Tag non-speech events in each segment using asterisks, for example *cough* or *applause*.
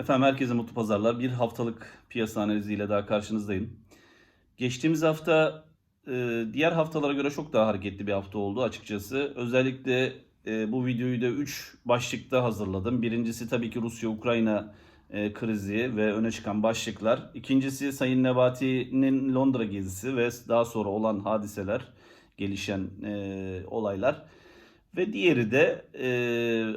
Efendim herkese mutlu pazarlar. Bir haftalık piyasa analiziyle daha karşınızdayım. Geçtiğimiz hafta e, diğer haftalara göre çok daha hareketli bir hafta oldu açıkçası. Özellikle e, bu videoyu da 3 başlıkta hazırladım. Birincisi tabii ki Rusya-Ukrayna e, krizi ve öne çıkan başlıklar. İkincisi Sayın Nebati'nin Londra gezisi ve daha sonra olan hadiseler, gelişen olaylar. Ve diğeri de e,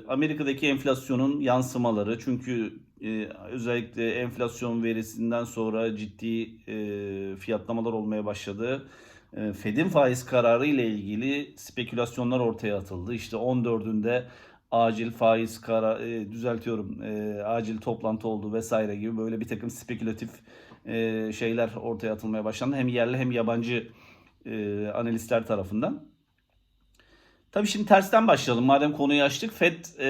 Amerika'daki enflasyonun yansımaları. Çünkü e, özellikle enflasyon verisinden sonra ciddi e, fiyatlamalar olmaya başladı. E, Fed'in faiz kararı ile ilgili spekülasyonlar ortaya atıldı. İşte 14'ünde acil faiz kararı e, düzeltiyorum e, acil toplantı oldu vesaire gibi böyle bir takım spekülatif şeyler ortaya atılmaya başlandı. Hem yerli hem yabancı analistler tarafından. Tabii şimdi tersten başlayalım. Madem konuyu açtık. FED e,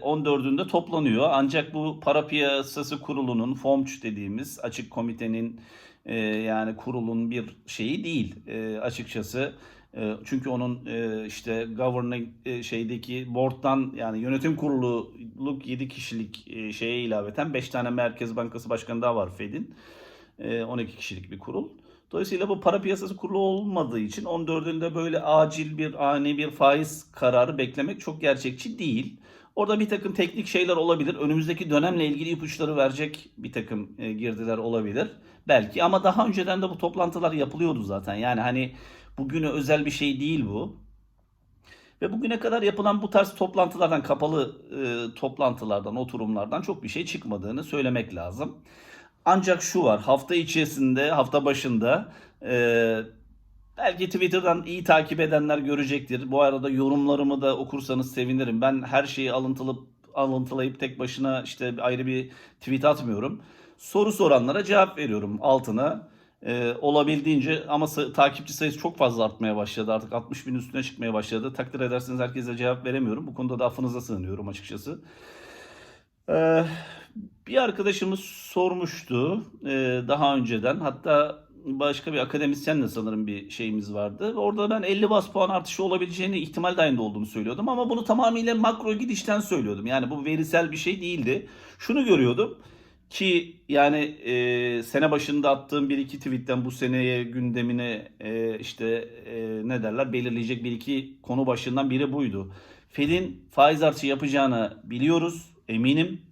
14'ünde toplanıyor. Ancak bu para piyasası kurulunun FOMC dediğimiz açık komitenin e, yani kurulun bir şeyi değil e, açıkçası. E, çünkü onun e, işte governing e, şeydeki board'dan yani yönetim kurululuk 7 kişilik e, şeye ilaveten 5 tane Merkez Bankası Başkanı daha var FED'in. E, 12 kişilik bir kurul. Dolayısıyla bu para piyasası kurulu olmadığı için 14'ünde böyle acil bir ani bir faiz kararı beklemek çok gerçekçi değil. Orada bir takım teknik şeyler olabilir. Önümüzdeki dönemle ilgili ipuçları verecek bir takım e, girdiler olabilir. Belki ama daha önceden de bu toplantılar yapılıyordu zaten. Yani hani bugüne özel bir şey değil bu. Ve bugüne kadar yapılan bu tarz toplantılardan, kapalı e, toplantılardan, oturumlardan çok bir şey çıkmadığını söylemek lazım. Ancak şu var hafta içerisinde hafta başında e, belki Twitter'dan iyi takip edenler görecektir. Bu arada yorumlarımı da okursanız sevinirim. Ben her şeyi alıntılı, alıntılayıp tek başına işte ayrı bir tweet atmıyorum. Soru soranlara cevap veriyorum altına. E, olabildiğince ama sa- takipçi sayısı çok fazla artmaya başladı. Artık 60 bin üstüne çıkmaya başladı. Takdir ederseniz herkese cevap veremiyorum. Bu konuda da affınıza sığınıyorum açıkçası. Ee, bir arkadaşımız sormuştu e, daha önceden. Hatta başka bir akademisyenle sanırım bir şeyimiz vardı. Orada ben 50 bas puan artışı olabileceğini ihtimal dahilinde olduğunu söylüyordum. Ama bunu tamamıyla makro gidişten söylüyordum. Yani bu verisel bir şey değildi. Şunu görüyordum ki yani e, sene başında attığım bir iki tweetten bu seneye gündemine e, işte e, ne derler belirleyecek bir iki konu başından biri buydu. Fed'in faiz artışı yapacağını biliyoruz eminim.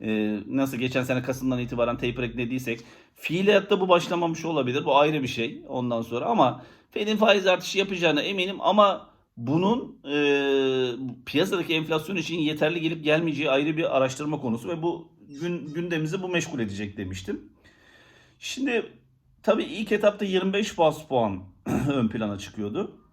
Ee, nasıl geçen sene Kasım'dan itibaren taper eklediysek fiiliyatta bu başlamamış olabilir. Bu ayrı bir şey ondan sonra ama Fed'in faiz artışı yapacağına eminim ama bunun e, piyasadaki enflasyon için yeterli gelip gelmeyeceği ayrı bir araştırma konusu ve bu gün, gündemimizi bu meşgul edecek demiştim. Şimdi tabii ilk etapta 25 bas puan *clears throat* ön plana çıkıyordu.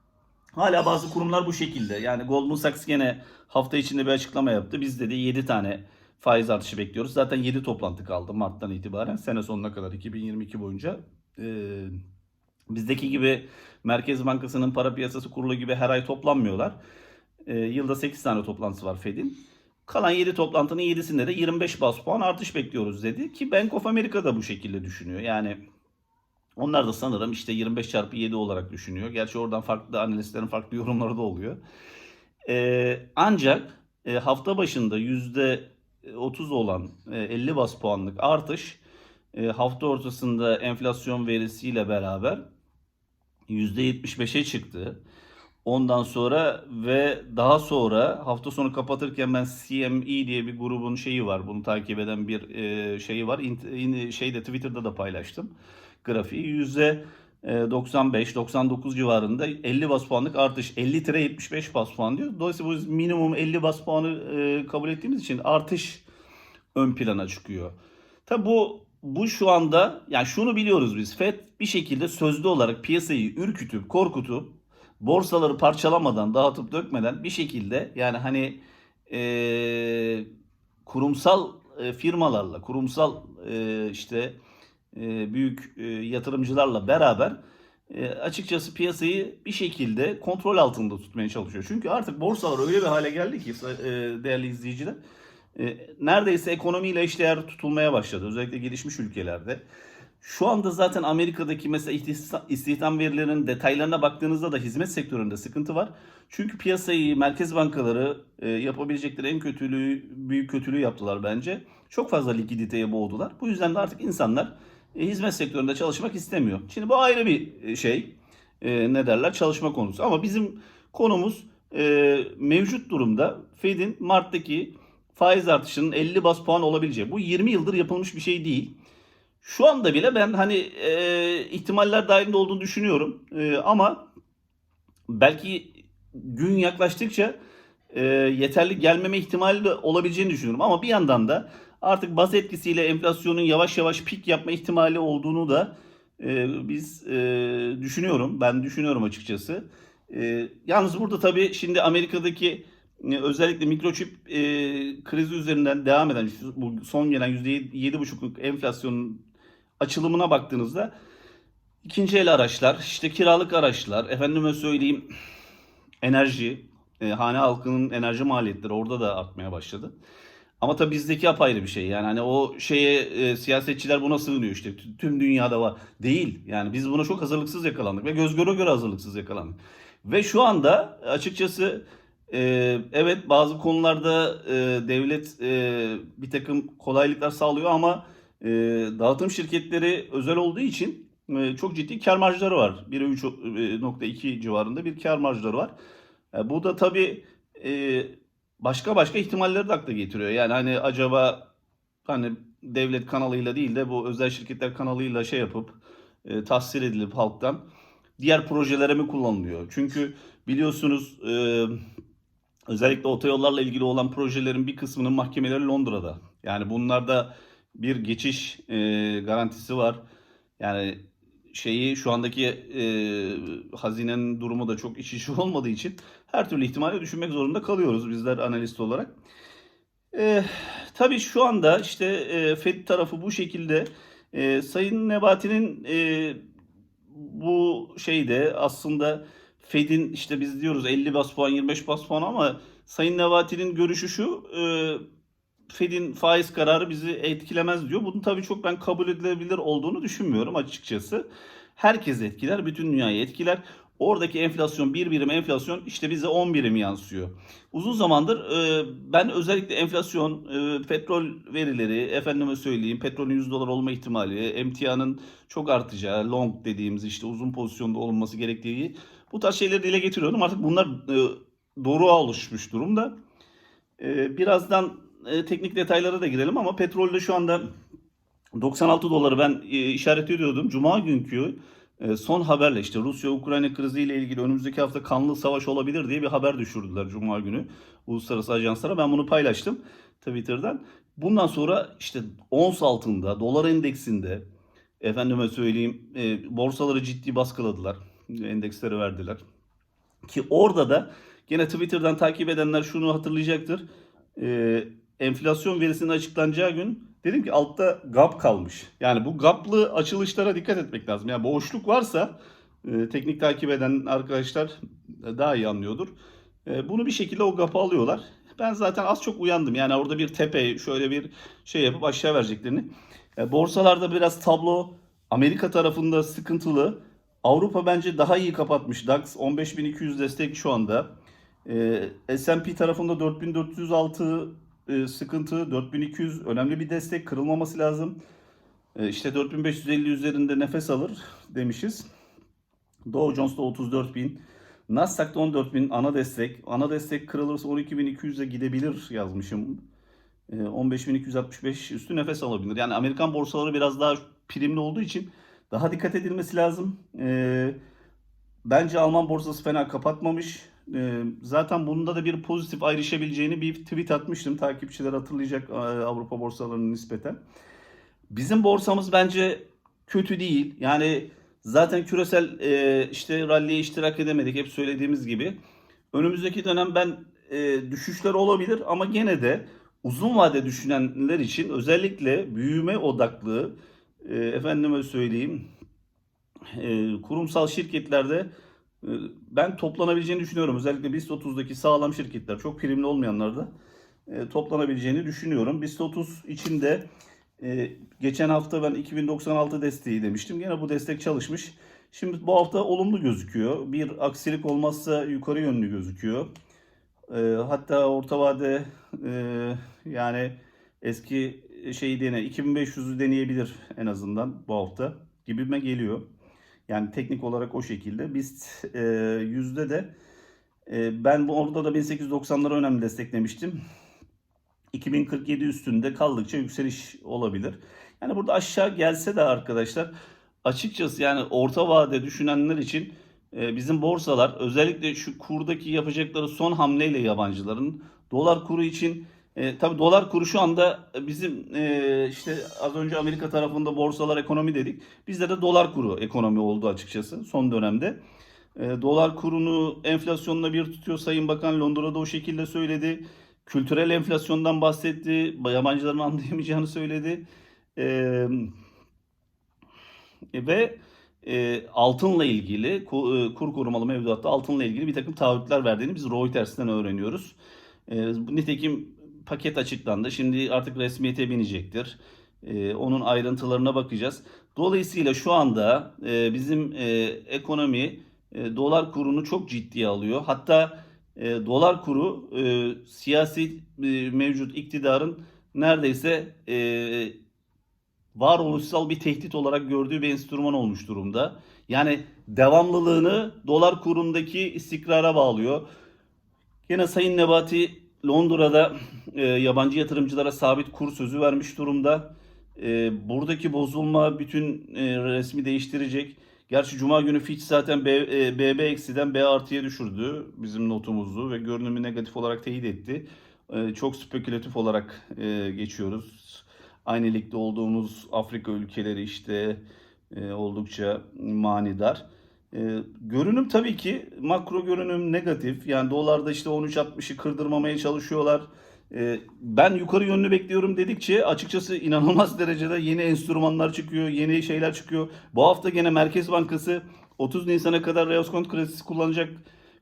Hala bazı kurumlar bu şekilde. Yani Goldman Sachs gene hafta içinde bir açıklama yaptı. Biz dedi 7 tane faiz artışı bekliyoruz. Zaten 7 toplantı kaldı Mart'tan itibaren. Sene sonuna kadar 2022 boyunca. Ee, bizdeki gibi Merkez Bankası'nın para piyasası kurulu gibi her ay toplanmıyorlar. Ee, yılda 8 tane toplantısı var Fed'in. Kalan 7 toplantının 7'sinde de 25 bas puan artış bekliyoruz dedi. Ki Bank of America da bu şekilde düşünüyor. Yani onlar da sanırım işte 25 çarpı 7 olarak düşünüyor. Gerçi oradan farklı analistlerin farklı *laughs* yorumları da oluyor. Ee, ancak e, hafta başında %30 olan e, 50 bas puanlık artış e, hafta ortasında enflasyon verisiyle beraber %75'e çıktı. Ondan sonra ve daha sonra hafta sonu kapatırken ben CME diye bir grubun şeyi var. Bunu takip eden bir e, şeyi var. İnt, in- şeyde Twitter'da da paylaştım grafiği. Yüzde 95-99 civarında 50 bas puanlık artış. 50 tire 75 bas puan diyor. Dolayısıyla biz minimum 50 bas puanı e, kabul ettiğimiz için artış ön plana çıkıyor. Tabi bu bu şu anda yani şunu biliyoruz biz. FED bir şekilde sözlü olarak piyasayı ürkütüp korkutup borsaları parçalamadan dağıtıp dökmeden bir şekilde yani hani e, kurumsal e, firmalarla kurumsal e, işte e, büyük e, yatırımcılarla beraber e, açıkçası piyasayı bir şekilde kontrol altında tutmaya çalışıyor. Çünkü artık borsalar öyle bir hale geldi ki e, değerli izleyiciler e, neredeyse ekonomiyle eşdeğer tutulmaya başladı. Özellikle gelişmiş ülkelerde. Şu anda zaten Amerika'daki mesela istihdam, verilerinin detaylarına baktığınızda da hizmet sektöründe sıkıntı var. Çünkü piyasayı merkez bankaları e, yapabilecekleri en kötülüğü, büyük kötülüğü yaptılar bence. Çok fazla likiditeye boğdular. Bu yüzden de artık insanlar e, hizmet sektöründe çalışmak istemiyor. Şimdi bu ayrı bir e, şey. E, ne derler? Çalışma konusu. Ama bizim konumuz e, mevcut durumda Fed'in Mart'taki faiz artışının 50 bas puan olabileceği. Bu 20 yıldır yapılmış bir şey değil. Şu anda bile ben hani e, ihtimaller dahilinde olduğunu düşünüyorum. E, ama belki gün yaklaştıkça e, yeterli gelmeme ihtimali de olabileceğini düşünüyorum. Ama bir yandan da artık baz etkisiyle enflasyonun yavaş yavaş pik yapma ihtimali olduğunu da e, biz e, düşünüyorum. Ben düşünüyorum açıkçası. E, yalnız burada tabii şimdi Amerika'daki e, özellikle mikroçip e, krizi üzerinden devam eden bu son gelen %7,5'luk enflasyonun açılımına baktığınızda ikinci el araçlar, işte kiralık araçlar, efendime söyleyeyim enerji, e, hane halkının enerji maliyetleri orada da artmaya başladı. Ama tabii bizdeki apayrı bir şey. Yani hani o şeye e, siyasetçiler buna sığınıyor işte. Tü- Tüm dünyada var. Değil. Yani biz buna çok hazırlıksız yakalandık ve göz göre göre hazırlıksız yakalandık. Ve şu anda açıkçası e, evet bazı konularda e, devlet e, bir takım kolaylıklar sağlıyor ama e, dağıtım şirketleri özel olduğu için e, çok ciddi kar marjları var. 1'e 3.2 civarında bir kar marjları var. E, bu da tabii e, başka başka ihtimalleri de akla getiriyor. Yani hani acaba hani devlet kanalıyla değil de bu özel şirketler kanalıyla şey yapıp e, tahsil edilip halktan diğer projelere mi kullanılıyor? Çünkü biliyorsunuz e, özellikle otoyollarla ilgili olan projelerin bir kısmının mahkemeleri Londra'da. Yani bunlarda bir geçiş e, garantisi var. Yani şeyi şu andaki e, hazinenin durumu da çok iç içe *laughs* olmadığı için her türlü ihtimali düşünmek zorunda kalıyoruz bizler analist olarak. E, tabii şu anda işte e, FED tarafı bu şekilde e, Sayın Nebati'nin e, bu şeyde aslında Fed'in işte biz diyoruz 50 bas puan 25 bas puan ama Sayın Nebati'nin görüşü şu e, Fed'in faiz kararı bizi etkilemez diyor. Bunun tabii çok ben kabul edilebilir olduğunu düşünmüyorum açıkçası. Herkes etkiler, bütün dünyayı etkiler. Oradaki enflasyon, bir birim enflasyon işte bize 10 birim yansıyor. Uzun zamandır e, ben özellikle enflasyon, e, petrol verileri, efendime söyleyeyim petrolün 100 dolar olma ihtimali, emtianın çok artacağı, long dediğimiz işte uzun pozisyonda olunması gerektiği bu tarz şeyleri dile getiriyordum. Artık bunlar e, doğruğa oluşmuş durumda. E, birazdan e, teknik detaylara da girelim ama petrolde şu anda 96 doları ben e, işaret ediyordum. Cuma günkü e, son haberle işte Rusya-Ukrayna kriziyle ilgili önümüzdeki hafta kanlı savaş olabilir diye bir haber düşürdüler Cuma günü uluslararası ajanslara. Ben bunu paylaştım Twitter'dan. Bundan sonra işte ons altında, dolar endeksinde efendime söyleyeyim e, borsaları ciddi baskıladılar. Endeksleri verdiler. Ki orada da gene Twitter'dan takip edenler şunu hatırlayacaktır. Ee, enflasyon verisinin açıklanacağı gün dedim ki altta gap kalmış. Yani bu gaplı açılışlara dikkat etmek lazım. Yani boşluk varsa e, teknik takip eden arkadaşlar daha iyi anlıyordur. E, bunu bir şekilde o gapı alıyorlar. Ben zaten az çok uyandım. Yani orada bir tepe şöyle bir şey yapıp aşağı vereceklerini. E, borsalarda biraz tablo Amerika tarafında sıkıntılı. Avrupa bence daha iyi kapatmış. DAX 15.200 destek şu anda. Ee, S&P tarafında 4406 e, sıkıntı, 4200 önemli bir destek kırılmaması lazım. Ee, işte 4550 üzerinde nefes alır demişiz. Dow Jones'ta 34000, Nasdaq'ta 14000 ana destek. Ana destek kırılırsa 12200'e gidebilir yazmışım. Ee, 15265 üstü nefes alabilir. Yani Amerikan borsaları biraz daha primli olduğu için daha dikkat edilmesi lazım. Ee, bence Alman borsası fena kapatmamış. Ee, zaten bunda da bir pozitif ayrışabileceğini bir tweet atmıştım. Takipçiler hatırlayacak e, Avrupa borsalarının nispeten. Bizim borsamız bence kötü değil. Yani zaten küresel e, işte ralliye iştirak edemedik. Hep söylediğimiz gibi. Önümüzdeki dönem ben e, düşüşler olabilir ama gene de uzun vade düşünenler için özellikle büyüme odaklı efendime söyleyeyim kurumsal şirketlerde ben toplanabileceğini düşünüyorum. Özellikle BIST 30'daki sağlam şirketler, çok primli olmayanlarda e, toplanabileceğini düşünüyorum. BIST 30 içinde Ee, geçen hafta ben 2096 desteği demiştim. Gene bu destek çalışmış. Şimdi bu hafta olumlu gözüküyor. Bir aksilik olmazsa yukarı yönlü gözüküyor. Ee, hatta orta vade e, yani eski şeyi dene 2500'ü deneyebilir en azından bu hafta gibime geliyor. Yani teknik olarak o şekilde. Biz e, yüzde de e, ben bu orada da 1890'lara önemli desteklemiştim. 2047 üstünde kaldıkça yükseliş olabilir. Yani burada aşağı gelse de arkadaşlar açıkçası yani orta vade düşünenler için e, bizim borsalar özellikle şu kurdaki yapacakları son hamleyle yabancıların dolar kuru için e, tabii dolar kuru şu anda bizim e, işte az önce Amerika tarafında borsalar ekonomi dedik. Bizde de dolar kuru ekonomi oldu açıkçası son dönemde. E, dolar kurunu enflasyonla bir tutuyor Sayın Bakan Londra'da o şekilde söyledi. Kültürel enflasyondan bahsetti. Yabancıların anlayamayacağını söyledi. E, ve e, altınla ilgili e, kur korumalı mevduatta altınla ilgili bir takım taahhütler verdiğini biz Reuters'ten öğreniyoruz. E, nitekim paket açıklandı. Şimdi artık resmiyete binecektir. E, onun ayrıntılarına bakacağız. Dolayısıyla şu anda e, bizim e, ekonomi e, dolar kurunu çok ciddiye alıyor. Hatta e, dolar kuru e, siyasi e, mevcut iktidarın neredeyse e, varoluşsal bir tehdit olarak gördüğü bir enstrüman olmuş durumda. Yani devamlılığını dolar kurundaki istikrara bağlıyor. Yine Sayın Nebati Londra'da e, yabancı yatırımcılara sabit kur sözü vermiş durumda. E, buradaki bozulma bütün e, resmi değiştirecek. Gerçi Cuma günü Fitch zaten B, e, eksiden B artıya düşürdü bizim notumuzu ve görünümü negatif olarak teyit etti. E, çok spekülatif olarak e, geçiyoruz. Aynı olduğumuz Afrika ülkeleri işte oldukça manidar. Görünüm tabii ki makro görünüm negatif. Yani dolarda işte 13.60'ı kırdırmamaya çalışıyorlar. E, ben yukarı yönlü bekliyorum dedikçe açıkçası inanılmaz *laughs* derecede yeni enstrümanlar çıkıyor, yeni şeyler çıkıyor. Bu hafta gene Merkez Bankası 30 Nisan'a kadar reoskont kredisi kullanacak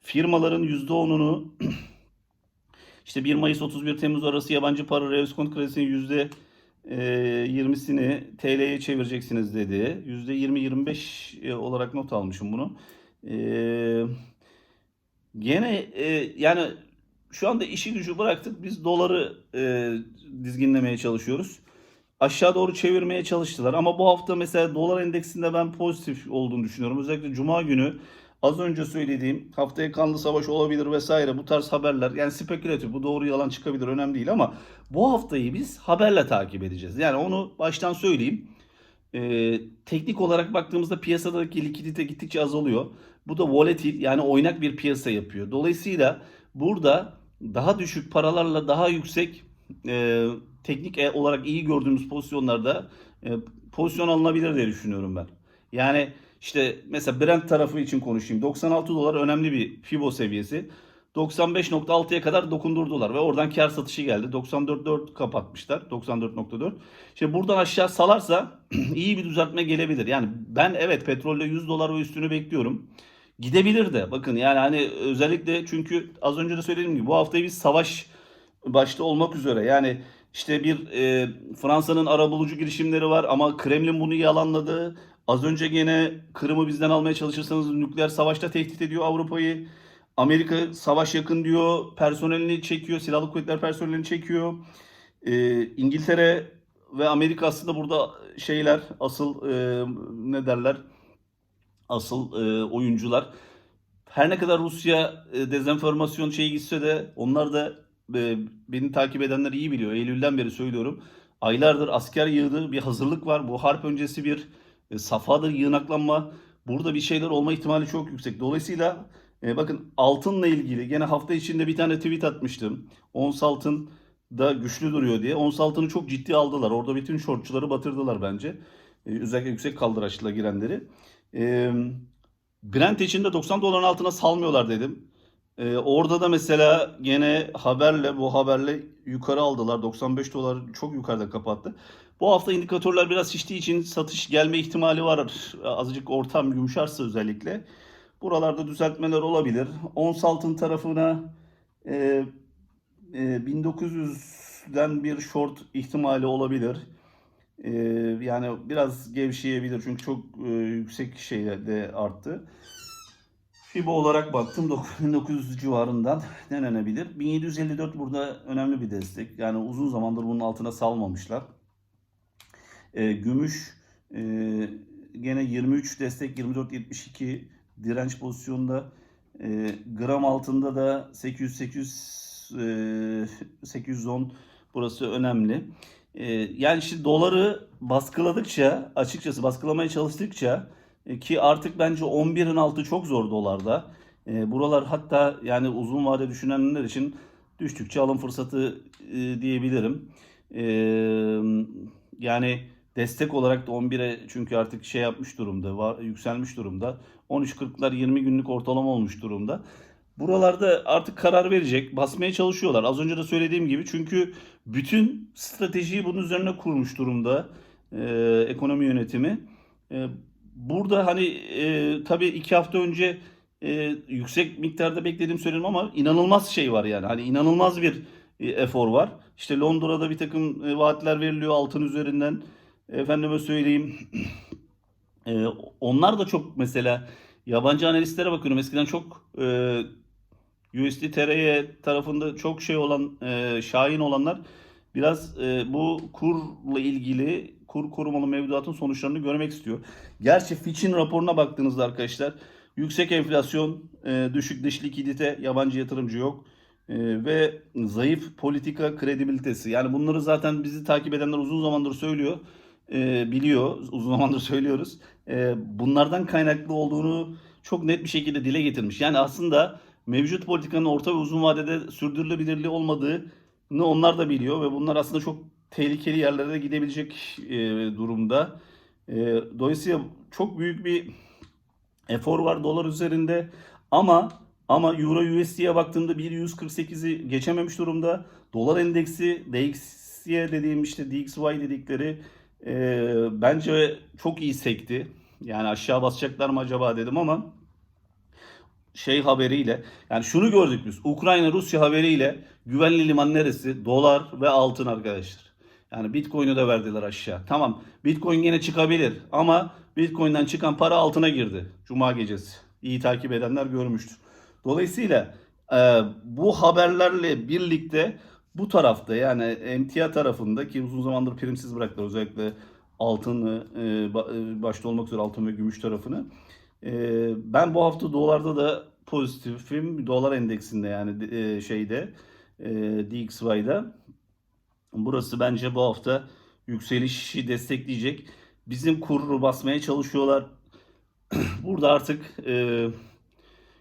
firmaların %10'unu *clears throat* işte 1 Mayıs 31 Temmuz arası yabancı para reoskont kredisinin yüzde e, 20'sini TL'ye çevireceksiniz dedi. Yüzde 20-25 e, olarak not almışım bunu. E, gene yani şu anda işi gücü bıraktık. Biz doları e, dizginlemeye çalışıyoruz. Aşağı doğru çevirmeye çalıştılar. Ama bu hafta mesela dolar endeksinde ben pozitif olduğunu düşünüyorum. Özellikle Cuma günü az önce söylediğim haftaya kanlı savaş olabilir vesaire bu tarz haberler. Yani spekülatif bu doğru yalan çıkabilir önemli değil ama bu haftayı biz haberle takip edeceğiz. Yani onu baştan söyleyeyim. Ee, teknik olarak baktığımızda piyasadaki likidite gittikçe azalıyor. Bu da volatil yani oynak bir piyasa yapıyor. Dolayısıyla burada daha düşük paralarla daha yüksek e, teknik e- olarak iyi gördüğümüz pozisyonlarda e, pozisyon alınabilir diye düşünüyorum ben. Yani işte mesela Brent tarafı için konuşayım. 96 dolar önemli bir FIBO seviyesi. 95.6'ya kadar dokundurdular ve oradan kar satışı geldi. 94.4 kapatmışlar. 94.4. Şimdi buradan aşağı salarsa *clears throat* iyi bir düzeltme gelebilir. Yani ben evet petrolle 100 dolar ve üstünü bekliyorum. Gidebilir de. Bakın yani hani özellikle çünkü az önce de söylediğim gibi bu haftayı biz savaş başta olmak üzere yani işte bir e, Fransa'nın arabulucu girişimleri var ama Kremlin bunu yalanladı. Az önce gene Kırım'ı bizden almaya çalışırsanız nükleer savaşta tehdit ediyor Avrupa'yı. Amerika savaş yakın diyor, personelini çekiyor, silahlı kuvvetler personelini çekiyor. E, İngiltere ve Amerika aslında burada şeyler asıl e, ne derler asıl e, oyuncular. Her ne kadar Rusya e, dezenformasyon şeyi gitse de onlar da e, beni takip edenler iyi biliyor. Eylül'den beri söylüyorum. Aylardır asker yığdı bir hazırlık var. Bu harp öncesi bir e, safhadır, yığınaklanma. Burada bir şeyler olma ihtimali çok yüksek. Dolayısıyla e, bakın altınla ilgili gene hafta içinde bir tane tweet atmıştım. Ons altın da güçlü duruyor diye. Ons altını çok ciddi aldılar. Orada bütün shortçuları batırdılar bence. E, özellikle yüksek kaldıraçla girenleri. E, Brent için de 90 doların altına salmıyorlar dedim. Ee, orada da mesela gene haberle bu haberle yukarı aldılar. 95 dolar çok yukarıda kapattı. Bu hafta indikatörler biraz şiştiği için satış gelme ihtimali var. Azıcık ortam yumuşarsa özellikle. Buralarda düzeltmeler olabilir. Ons altın tarafına e, e, 1900'den bir short ihtimali olabilir. E, yani biraz gevşeyebilir çünkü çok e, yüksek şeyde arttı. FIBO olarak baktım 9900 *laughs* civarından *laughs* denenebilir. 1754 burada önemli bir destek. Yani uzun zamandır bunun altına salmamışlar. E, gümüş e, gene 23 destek 24.72 direnç pozisyonunda. E, gram altında da 800 800 e, *laughs* 810 burası önemli. E, yani şimdi doları baskıladıkça açıkçası baskılamaya çalıştıkça e, ki artık bence 11'in altı çok zor dolarda. E, buralar hatta yani uzun vade düşünenler için düştükçe alım fırsatı e, diyebilirim. E, yani destek olarak da 11'e çünkü artık şey yapmış durumda, var, yükselmiş durumda. 13.40'lar 20 günlük ortalama olmuş durumda. Buralarda artık karar verecek, basmaya çalışıyorlar. Az önce de söylediğim gibi çünkü bütün stratejiyi bunun üzerine kurmuş durumda e, ekonomi yönetimi. E, burada hani e, tabii iki hafta önce e, yüksek miktarda beklediğim söyledim ama inanılmaz şey var yani. Hani inanılmaz bir e, efor var. İşte Londra'da bir takım e, vaatler veriliyor altın üzerinden. Efendime söyleyeyim. *clears throat* e, onlar da çok mesela yabancı analistlere bakıyorum. Eskiden çok e, USD TRY tarafında çok şey olan e, şahin olanlar biraz e, bu kurla ilgili kur korumalı mevduatın sonuçlarını görmek istiyor. Gerçi Fitch'in raporuna baktığınızda arkadaşlar yüksek enflasyon, e, düşük dış likidite, yabancı yatırımcı yok e, ve zayıf politika kredibilitesi. Yani bunları zaten bizi takip edenler uzun zamandır söylüyor, e, biliyor, uzun zamandır *laughs* söylüyoruz. E, bunlardan kaynaklı olduğunu çok net bir şekilde dile getirmiş. Yani aslında mevcut politikanın orta ve uzun vadede sürdürülebilirliği olmadığını onlar da biliyor ve bunlar aslında çok tehlikeli yerlere gidebilecek e, durumda. E, dolayısıyla çok büyük bir efor var dolar üzerinde ama ama Euro USD'ye baktığımda 1.148'i geçememiş durumda. Dolar endeksi DXY dediğim işte DXY dedikleri e, bence çok iyi sekti. Yani aşağı basacaklar mı acaba dedim ama şey haberiyle yani şunu gördük biz. Ukrayna Rusya haberiyle güvenli liman neresi? Dolar ve altın arkadaşlar. Yani Bitcoin'i de verdiler aşağı. Tamam Bitcoin yine çıkabilir ama Bitcoin'den çıkan para altına girdi Cuma gecesi. İyi takip edenler görmüştür. Dolayısıyla e, bu haberlerle birlikte bu tarafta yani emtia tarafında ki uzun zamandır primsiz bıraktılar özellikle altını e, e, başta olmak üzere altın ve gümüş tarafını. E, ben bu hafta dolarda da pozitifim. Dolar endeksinde yani e, şeyde e, DXY'da. Burası bence bu hafta yükselişi destekleyecek. Bizim kuru basmaya çalışıyorlar. *clears throat* Burada artık e,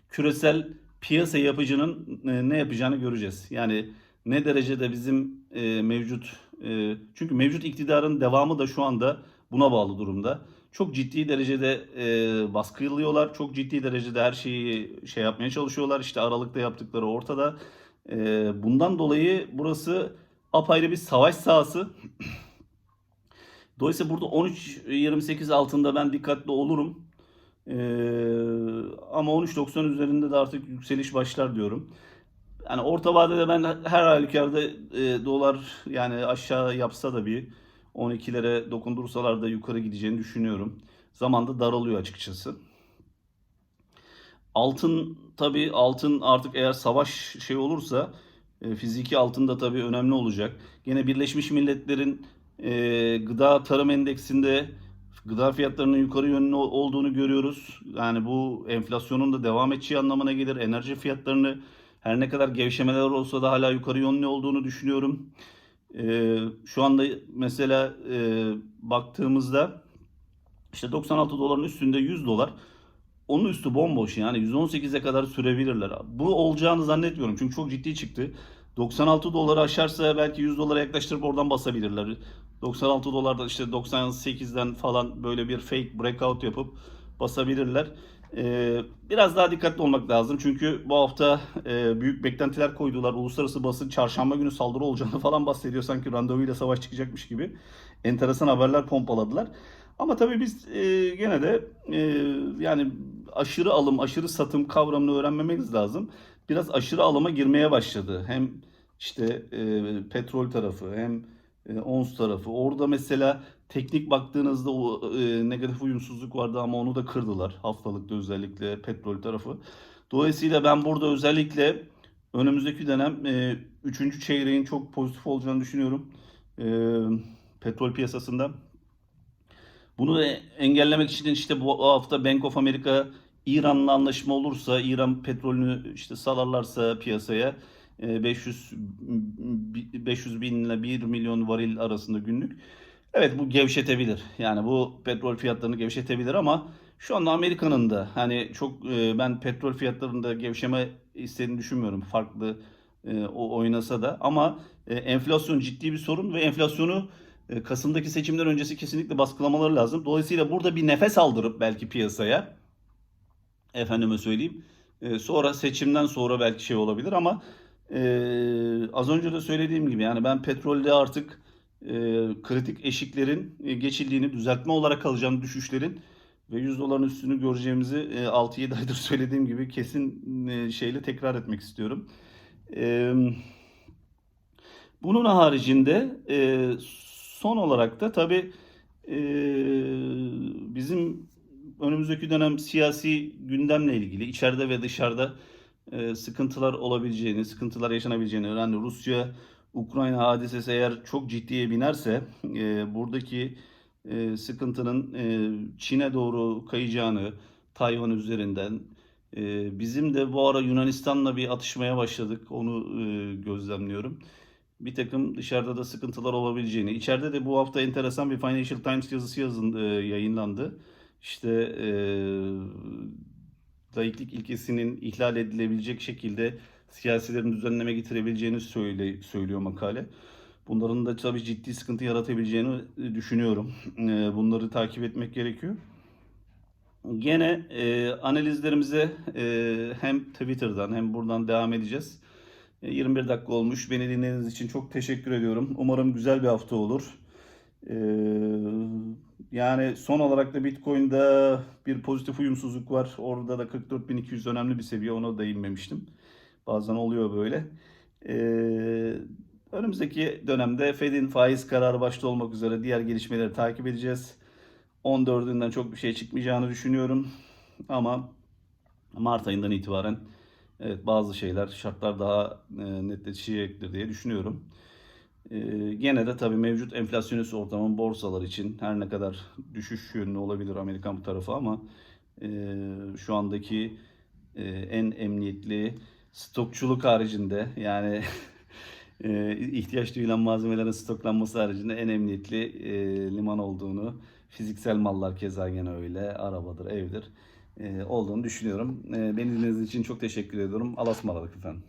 küresel piyasa yapıcının e, ne yapacağını göreceğiz. Yani ne derecede bizim e, mevcut e, çünkü mevcut iktidarın devamı da şu anda buna bağlı durumda. Çok ciddi derecede e, baskılıyorlar. Çok ciddi derecede her şeyi şey yapmaya çalışıyorlar. İşte Aralık'ta yaptıkları ortada. E, bundan dolayı burası apayrı bir savaş sahası. Dolayısıyla burada 13.28 altında ben dikkatli olurum. Ee, ama 13.90 üzerinde de artık yükseliş başlar diyorum. Yani orta vadede ben her halükarda e, dolar yani aşağı yapsa da bir 12'lere dokundursalar da yukarı gideceğini düşünüyorum. Zamanda daralıyor açıkçası. Altın tabii altın artık eğer savaş şey olursa e, fiziki altın da tabii önemli olacak. Gene Birleşmiş Milletler'in e, gıda tarım endeksinde gıda fiyatlarının yukarı yönlü olduğunu görüyoruz. Yani bu enflasyonun da devam edeceği anlamına gelir. Enerji fiyatlarını her ne kadar gevşemeler olsa da hala yukarı yönlü olduğunu düşünüyorum. E, şu anda mesela e, baktığımızda işte 96 doların üstünde 100 dolar. Onun üstü bomboş yani 118'e kadar sürebilirler. Bu olacağını zannetmiyorum çünkü çok ciddi çıktı. 96 doları aşarsa belki 100 dolara yaklaştırıp oradan basabilirler. 96 dolardan işte 98'den falan böyle bir fake breakout yapıp basabilirler. Ee, biraz daha dikkatli olmak lazım çünkü bu hafta e, büyük beklentiler koydular. Uluslararası basın çarşamba günü saldırı olacağını *laughs* falan bahsediyor sanki randevuyla savaş çıkacakmış gibi. Enteresan haberler pompaladılar. Ama tabii biz e, gene de e, yani aşırı alım, aşırı satım kavramını öğrenmemiz lazım. Biraz aşırı alıma girmeye başladı. Hem işte e, petrol tarafı hem e, ons tarafı. Orada mesela teknik baktığınızda o e, negatif uyumsuzluk vardı ama onu da kırdılar. Haftalıkta özellikle petrol tarafı. Dolayısıyla ben burada özellikle önümüzdeki dönem e, çeyreğin çok pozitif olacağını düşünüyorum. E, petrol piyasasında. Bunu e- engellemek için işte bu hafta Bank of America İran'la anlaşma olursa, İran petrolünü işte salarlarsa piyasaya e, 500 500 bin ile 1 milyon varil arasında günlük. Evet bu gevşetebilir. Yani bu petrol fiyatlarını gevşetebilir ama şu anda Amerika'nın da hani çok e, ben petrol fiyatlarında gevşeme istediğini düşünmüyorum. Farklı e, o oynasa da ama e, enflasyon ciddi bir sorun ve enflasyonu e, Kasım'daki seçimler öncesi kesinlikle baskılamaları lazım. Dolayısıyla burada bir nefes aldırıp belki piyasaya efendime söyleyeyim. e, sonra seçimden sonra belki şey olabilir ama e, az önce de söylediğim gibi yani ben petrolde artık kritik eşiklerin e, geçildiğini, düzeltme olarak kalacağını düşüşlerin ve 100 doların üstünü göreceğimizi e, 6-7 aydır *laughs* söylediğim gibi kesin e, şeyle tekrar etmek istiyorum. E, bunun haricinde e, son olarak da tabii e, bizim önümüzdeki dönem siyasi gündemle ilgili içeride ve dışarıda e, sıkıntılar olabileceğini, sıkıntılar yaşanabileceğini, yani Rusya Ukrayna hadisesi eğer çok ciddiye binerse e, buradaki e, sıkıntının e, Çin'e doğru kayacağını, Tayvan üzerinden e, bizim de bu ara Yunanistan'la bir atışmaya başladık. Onu e, gözlemliyorum. Bir takım dışarıda da sıkıntılar olabileceğini. İçeride de bu hafta enteresan bir Financial Times yazısı yazın, e, yayınlandı. İşte e, laiklik ilkesinin ihlal edilebilecek şekilde siyasilerin düzenleme getirebileceğini söyle, söylüyor makale. Bunların da tabii ciddi sıkıntı yaratabileceğini e, düşünüyorum. E, Bunları takip etmek gerekiyor. Gene e, analizlerimize e, hem Twitter'dan hem buradan devam edeceğiz. E, 21 dakika olmuş. Beni dinlediğiniz için çok teşekkür ediyorum. Umarım güzel bir hafta olur. E, yani son olarak da Bitcoin'de bir pozitif uyumsuzluk var. Orada da 44.200 önemli bir seviye. Ona değinmemiştim. Bazen oluyor böyle. Ee, önümüzdeki dönemde Fed'in faiz kararı başta olmak üzere diğer gelişmeleri takip edeceğiz. 14'ünden çok bir şey çıkmayacağını düşünüyorum. Ama Mart ayından itibaren evet bazı şeyler, şartlar daha e, netleşecektir diye düşünüyorum. Ee, gene de tabii mevcut enflasyonist ortamın borsalar için her ne kadar düşüş yönlü olabilir Amerikan tarafı ama e, şu andaki e, en emniyetli stokçuluk haricinde yani *laughs* e, ihtiyaç duyulan malzemelerin stoklanması haricinde en emniyetli e, liman olduğunu, fiziksel mallar keza gene öyle, arabadır, evdir e, olduğunu düşünüyorum. E, beni dinlediğiniz için çok teşekkür ediyorum. Alasmalık efendim.